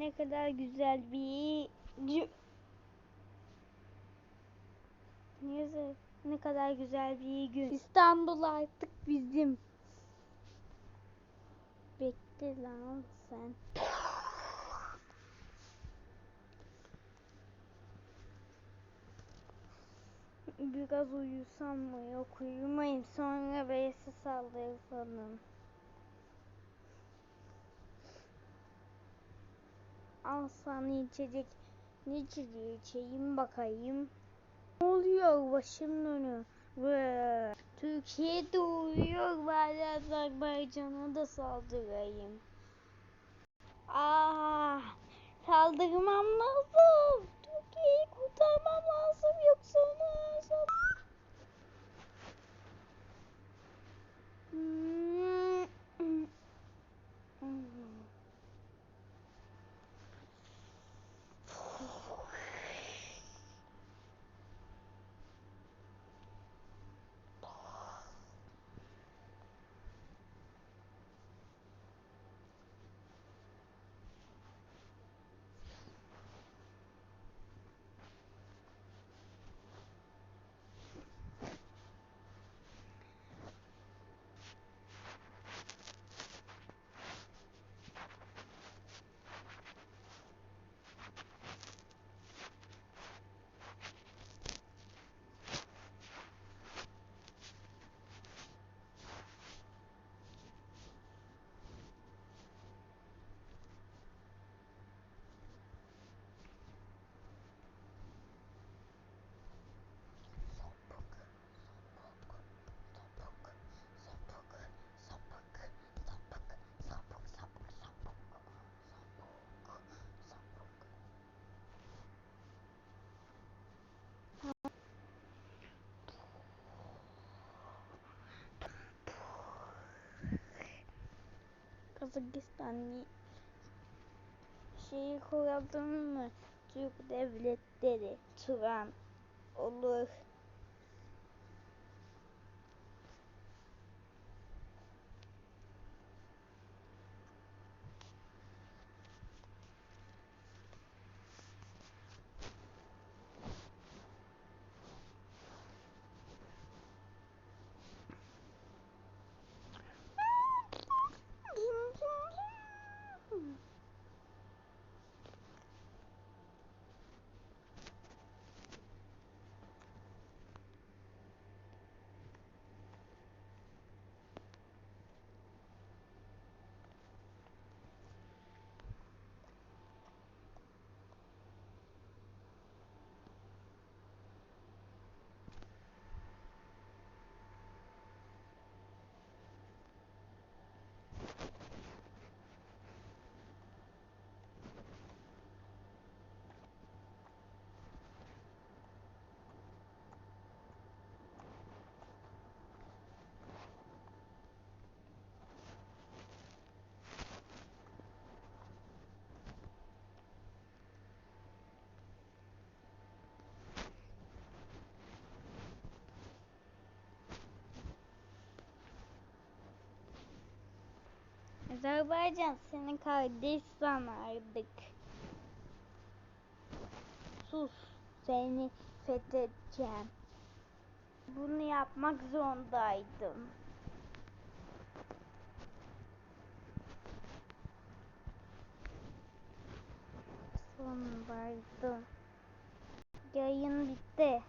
ne kadar güzel bir Neyse ne kadar güzel bir gün. İstanbul artık bizim. Bekle lan sen. Biraz uyusam mı? Yok uyumayayım. Sonra birisi saldırır sanırım. Al sana içecek. Ne içeceği içeyim bakayım. Ne oluyor başımın önü? Ve Türkiye'de uyuyor. Bari Azerbaycan'a da saldırayım. Ah, saldırmam Kazakistanlı şeyi kuralım mı? Türk devletleri Turan olur. Azerbaycan senin kardeş sanardık. Sus seni fethedeceğim. Bunu yapmak zorundaydım. Son vardım. Yayın bitti.